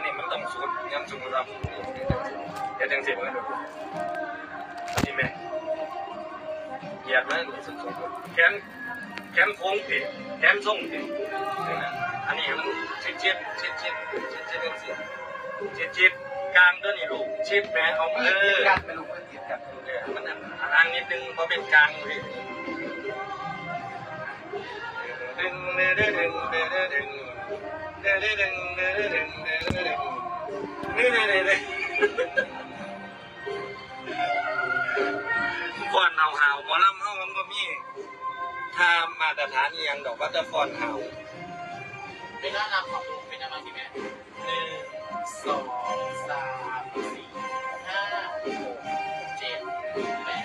แขนนี่มันต้องสุดย้ำจุงรับเดี๋ยวจังสร็จแล้วดูจริงไหมเหยียบแล้วสุดๆแขนแขนโค้งผิดแขนส่งผิดอันนี้มันชิดชิดชิดชิดชิดชิดชิดชิดชิดกลางตัวนี่ลูกชิดแม่เอาเออกันไม่รู้เพื่อนติดกันออมันอ่างนิดนึงพราะเป็นกลางเลยดึงดึงดึงดึงดึง ก่อนเห่าเห่าหมอลำเห่ามันก็มีถ้ามาตรฐานอีหยังดอกว่าจะฟอนเห่าเป็นหน้านำของเป็นอะไรที่แม่หนึ่งสองสามสี่ห้าหกเจ็ดแปด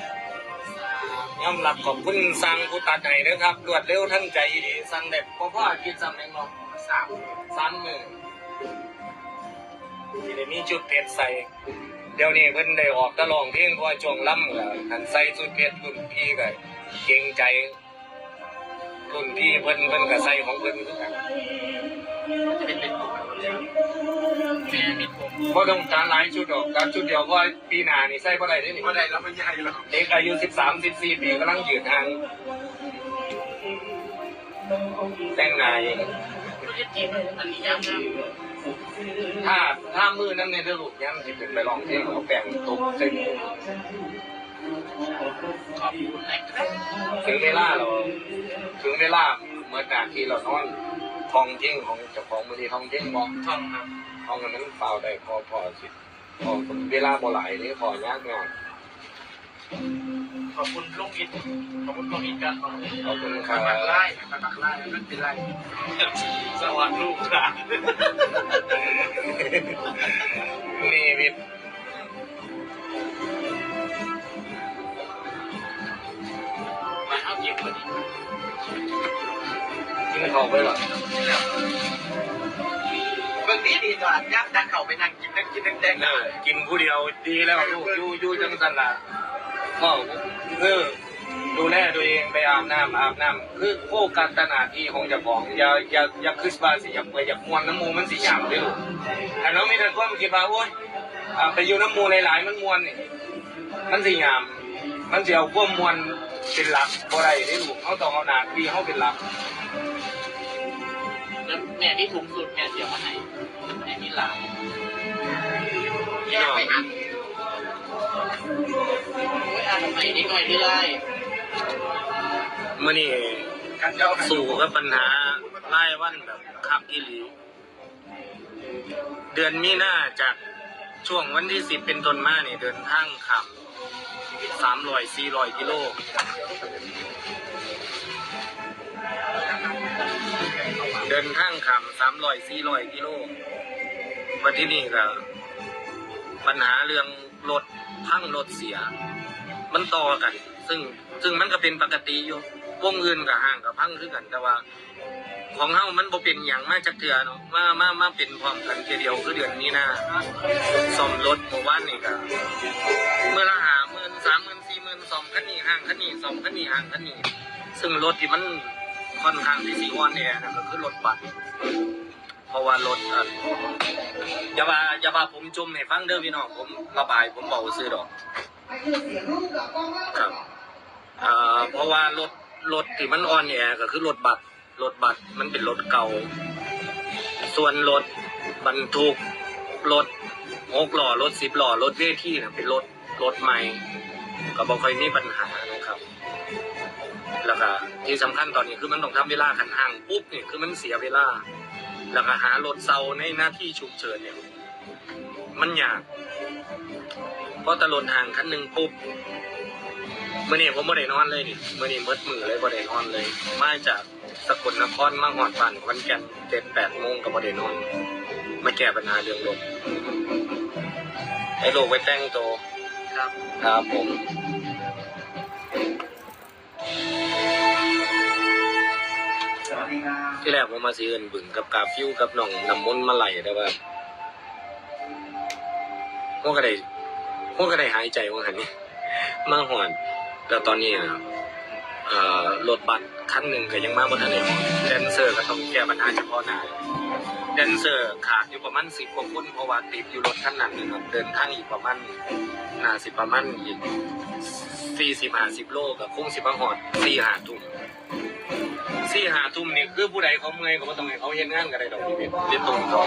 สามยอมรับขอบคุณสั่งผู้ตัดให้นะครับรวดเร็วทันใจดีสั่งเด็ดพ่อพ่อคิดสั่งเองเนาะ สามสามมือที่ได้มีจุดเพชรใส่ เดี๋ยวนี้เพิ่นได้ออกตะลองเพลงเพราะว่าช่วงล่ำแล้วหันใส่จุดเพชรรุ่นพี่ก็เก่งใจรุ่นพี่เพิ่นเพิ่นก็ใส่ของเพิ่นคือกันจะเป็นเป็นผมแม่มีผมบ่ต้องการหลายชุดดอกการชุดเดียวก็ปีหน้านี่ใส่บ่ได้เด้นี่เมื่อใดเราไม่ใหญ่แล้วเด็กอายุ13 14ปีกำลังยืดทางแต่งหน้าเอง ไม่ได้จีบอันนี้ยากนะถ้าถ้ามือนั้นในเรื่องลูกยังสิเป็นไปลองเพลงเขาแปลงตกใส่มือขอบคุณนะครับถึงเวลาเราถึงเวลาเมื่อการที่เรานอนทองเท่งของเจ้าของมือที่ทองเท่งบอกท่องครับทองอันนั้นเปล่าได้พอพอสิพอเวลาบ่หลายนี่พอยากงาน ขอบคุณลูกอินขอบคุณลูกอินกันขอบคุณขอบคุณครัปักบไล่ปักไล่มันเป็นไรสวัสดีลูกค่ะนี่วิทย์มาเอาเก็บพอดีกินเขาไปหรอเบื้องนี้ดีตอนยับดันเข่าไปนั่งกินนั่งกินนั่งแดงเออกินผู้เดียวดีแล้วอยู่อยู่อยู่จังสันละ พ่อเออดูแลตัวเองไปอาบน้ำอาบน้ำคือโฟกัสแตหนาที่ของเจ้าของอย่าอย่าอย่าคิดว่าสิอย่าไปอย่ามวนน้ำมูมันสิหยาบเลยลูกแต่เรามีแต่ความคิดว่าโอ๊ยอ่าไปอยู่น้ำมูหลายๆมันมวนนี่มันสิหยาบมันสิเอาความมวนเป็นหลักบ่ได้เด้ลูกเขาต้องเอาหน้าที่เขาเป็นหลักแล้วแม่ที่ถูกสุดแม่เสียมาไหนแม่มีหลานพี่น้องไปอ่านโอ้ยอ่านทำไมนิดหน่อยได้มื่อนี้กันเจ้าสู่กับปัญหาไล่วันแบบคับอีหลี เดือนมีนาจากช่วงวันที่สิบเป็นต้นมาเนี่ยเดินทางขับสามร้อยสี่ร้อยกิโลเดินทางขับสามร้อยสี่ร้อยกิโลวันที่นี่ก็ปัญหาเรื่องรถพังรถเสีย มันต่อกัน ซึ่งซึ่งมันก็เป็นปกติอยู่วงอื่นกับห้างกับพังคือกันแต่ว่า ของเฮามันบ่เป็นอย่างมาจากเถื่อเนาะมามามาเป็นพร้อมกันเดียวคือเดือนนี้นะซ่อมรถเมื่อวานนี่ก็เมื่อละหาหมื่นสามหมื่นสี่หมื่นซ่อมคันนี้ห้างคันนี้ซ่อมคันนี้ห้างคันนี้ ซึ่งรถที่มันค่อนข้างที่สีอ่อนแอนะก็คือรถบัสเพราะว่ารถอะอย่าว่าอย่าว่าผมจมให้ฟังเด้อพี่น้องผมระบายผมเบาซื้อดอก ครับอ่าเพราะว่ารถรถที่มันอ่อนแอก็คือรถบัสรถบัสมันเป็นรถเก่า ส่วนรถบรรทุกรถหกล้อรถสิบล้อรถเวทีน่ะเป็นรถรถใหม่ ก็บอกค่อยมีปัญหานะครับ แล้วก็ที่สำคัญตอนนี้คือมันต้องทำเวลาขันห่างปุ๊บเนี่ยคือมันเสียเวลา แล้วก็หารถเซาในหน้าที่ฉุกเฉินเนี่ยมันยาก พราะตะลนห่างคันหนึ่งปุ๊บมื่อนี้ผมบ่ได้นอนเลยดิมื่อนี้มืดมือเลยบ่ได้นอนเลย มาจากสกลนครมาหอดบ้านขอนแก่นเจ็ดแปดโมงก็บ่ได้นอน มาแก้ปัญหาเรื่องรถให้ลูกไปแต่งตัวครับครับผมสวัสดีครับที่แรกผมมาซื้อเอินบึงกับกาฟิวกับน้องน้ำมนต์มาไหลแต่ว่าพวกก็ได้ พวกก็ได้หายใจว่าหันนี่มาหอนแล้วตอนนี้เอ่อรถบัสคันหนึ่งก็ยังมาบนถนนแดนเซอร์ก็ต้องแก้ปัญหาเฉพาะหน้าแดนเซอร์ขาดอยู่ประมาณสิบกว่าคนเพราะว่าติดอยู่รถคันนั้นนะครับเดินทางอีกประมาณน่าสิประมาณอีกสี่สิบห้าสิบโลกับคงสิบหอดสี่ห้าทุ่มสี่ห้าทุ่มนี่คือผู้ใดเขาเมื่อยก็ต้องให้เขาเห็นงานก็ได้ดอกพี่เบ็ดเรียนตรงต่อ